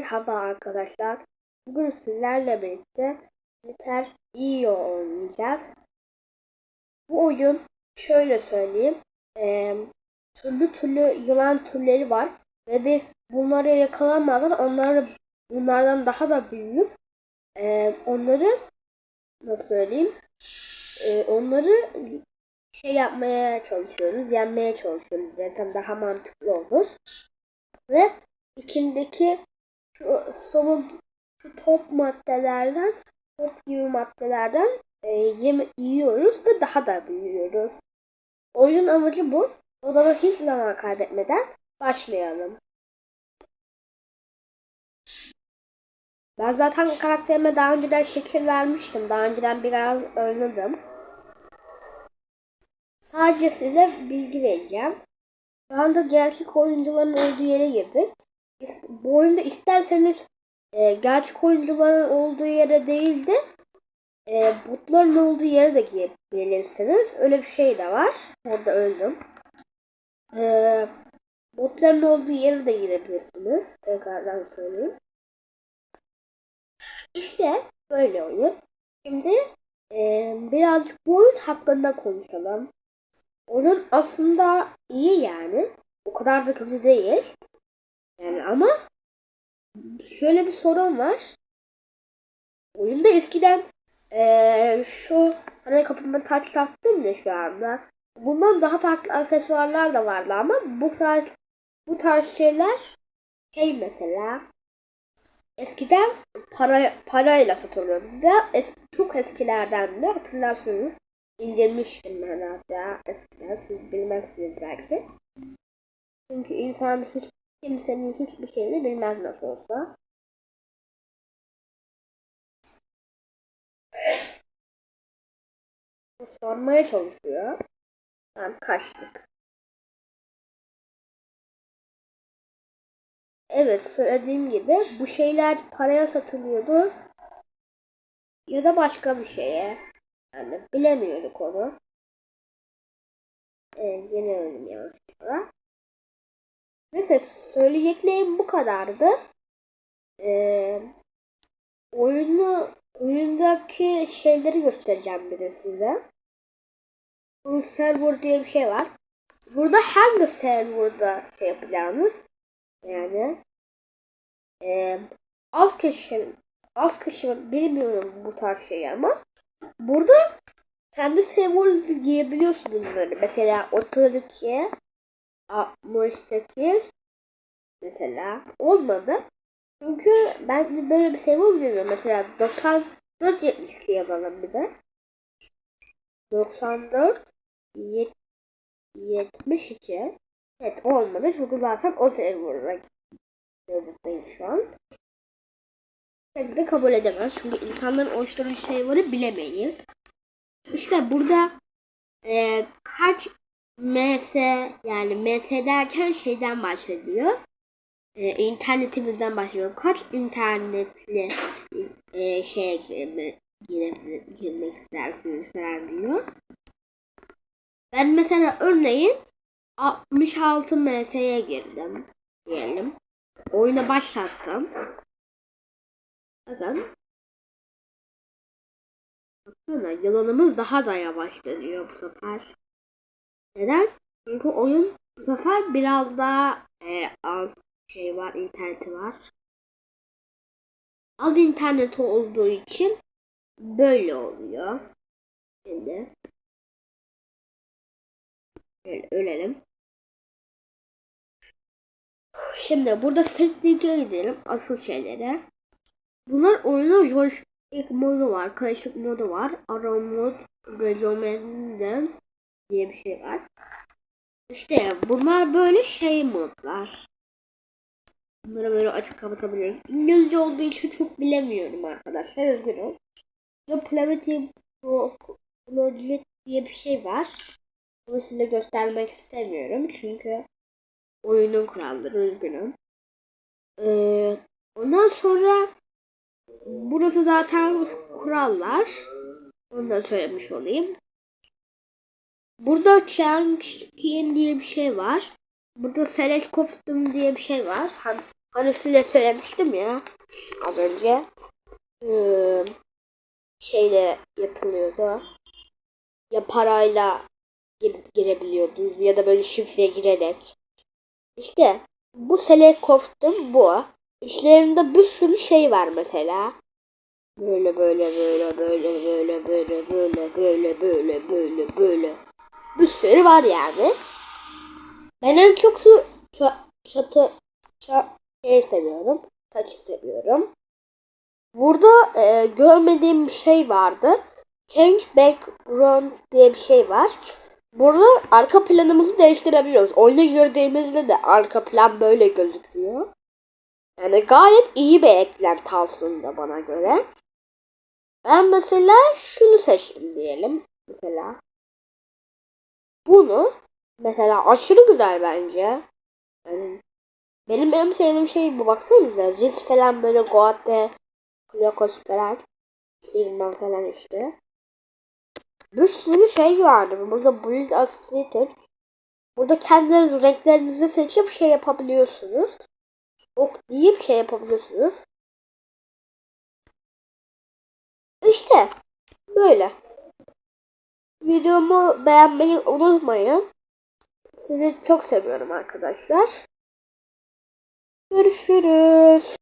Merhaba arkadaşlar. Bugün sizlerle birlikte Yeter iyi oynayacağız. Bu oyun şöyle söyleyeyim. Ee, türlü türlü yılan türleri var ve bir bunları yakalanmadan onları bunlardan daha da büyüyüp e, onları nasıl söyleyeyim e, onları şey yapmaya çalışıyoruz, yenmeye çalışıyoruz desem daha mantıklı olur. Ve içindeki şu sıvı şu top maddelerden top gibi maddelerden e, yeme, yiyoruz ve daha da büyüyoruz. Oyunun amacı bu. Zaman hiç zaman kaybetmeden başlayalım. Ben zaten karakterime daha önceden şekil vermiştim. Daha önceden biraz oynadım. Sadece size bilgi vereceğim. Şu anda gerçek oyuncuların olduğu yere girdik. Bu oyunda isterseniz e, gerçek oyuncuların olduğu yere değil de e, botların olduğu yere de girebilirsiniz. Öyle bir şey de var. Orada öldüm. E, botların olduğu yere de girebilirsiniz. Tekrardan söyleyeyim. İşte böyle oyun. Şimdi e, birazcık bu oyun hakkında konuşalım. Oyun aslında iyi yani. O kadar da kötü değil. Yani ama şöyle bir sorun var. Oyunda eskiden ee, şu hani kapıma taç taktım ya şu anda. Bundan daha farklı aksesuarlar da vardı ama bu tarz bu tarz şeyler şey mesela eskiden para parayla satılıyordu es, çok eskilerden de hatırlarsınız indirmiştim ben hatta eskiden siz bilmezsiniz belki. Çünkü insan hiç kimsenin hiçbir şeyini bilmez nasıl olsa. Sormaya çalışıyor. Ben kaçtık. Evet söylediğim gibi bu şeyler paraya satılıyordu. Ya da başka bir şeye. Yani bilemiyorduk onu. Ee, yeni öldüm yanlışlıkla. Neyse söyleyeceklerim bu kadardı. Ee, oyunu oyundaki şeyleri göstereceğim bir de size. Bu server diye bir şey var. Burada hangi serverda şey yapacağınız yani e, az kişi az kişi bilmiyorum bu tarz şeyi ama burada kendi server'ınızı girebiliyorsunuz böyle. Mesela 32 68 mesela olmadı. Çünkü ben böyle bir şey bilmiyorum. Mesela 94 72 yazalım bir de. 94 72 Evet olmadı çünkü zaten o server'a serverdayım şu an. Siz de kabul edemez çünkü insanların oluşturduğu server'ı bilemeyiz. İşte burada e, kaç MS yani MS derken şeyden bahsediyor. Ee, internetimizden başlıyor. Kaç internetli e, şeye girme, girme, girmek istersiniz falan diyor. Ben mesela örneğin 66 MS'ye girdim diyelim. Oyuna başlattım. Bakın. Baksana yılanımız daha da yavaş dönüyor bu sefer. Neden? Çünkü oyun bu sefer biraz daha e, az şey var, interneti var. Az internet olduğu için böyle oluyor. Şimdi böyle ölelim. Şimdi burada setting'e gidelim asıl şeylere. Bunlar oyunun joystick modu var, karışık modu var, ara mod, recommended diye bir şey var. İşte bunlar böyle şey modlar. Bunları böyle açıp kapatabiliriz. İngilizce olduğu için çok bilemiyorum arkadaşlar. Üzgünüm. Ya Plavity Project diye bir şey var. Bunu size göstermek istemiyorum. Çünkü oyunun kuralları üzgünüm. Ee, ondan sonra burası zaten kurallar. Onu da söylemiş olayım. Burada Chang Skin diye bir şey var. Burada Select Costume diye bir şey var. Hani size söylemiştim ya az önce. Ee, şeyle yapılıyordu. Ya parayla gir- girebiliyordunuz ya da böyle şifre girerek. İşte bu select kostüm bu. İçlerinde bir sürü şey var mesela. Böyle böyle böyle böyle böyle böyle böyle böyle böyle böyle böyle. Sürü var yani. Ben en çok ça- çatı ça- şey seviyorum. Taçı seviyorum. Burada e, görmediğim bir şey vardı. Change background diye bir şey var. Burada arka planımızı değiştirebiliyoruz. Oyuna girdiğimizde de arka plan böyle gözüküyor. Yani gayet iyi bir eklenti aslında bana göre. Ben mesela şunu seçtim diyelim. Mesela bunu mesela aşırı güzel bence. Yani benim en sevdiğim şey bu baksanıza. Riz falan böyle Goat'te Klokos falan Sigma falan işte. Bir sürü şey vardı. Burada Build Assisted. Burada kendiniz renklerinizi seçip şey yapabiliyorsunuz. Ok deyip şey yapabiliyorsunuz. İşte böyle. Videomu beğenmeyi unutmayın. Sizi çok seviyorum arkadaşlar. Görüşürüz.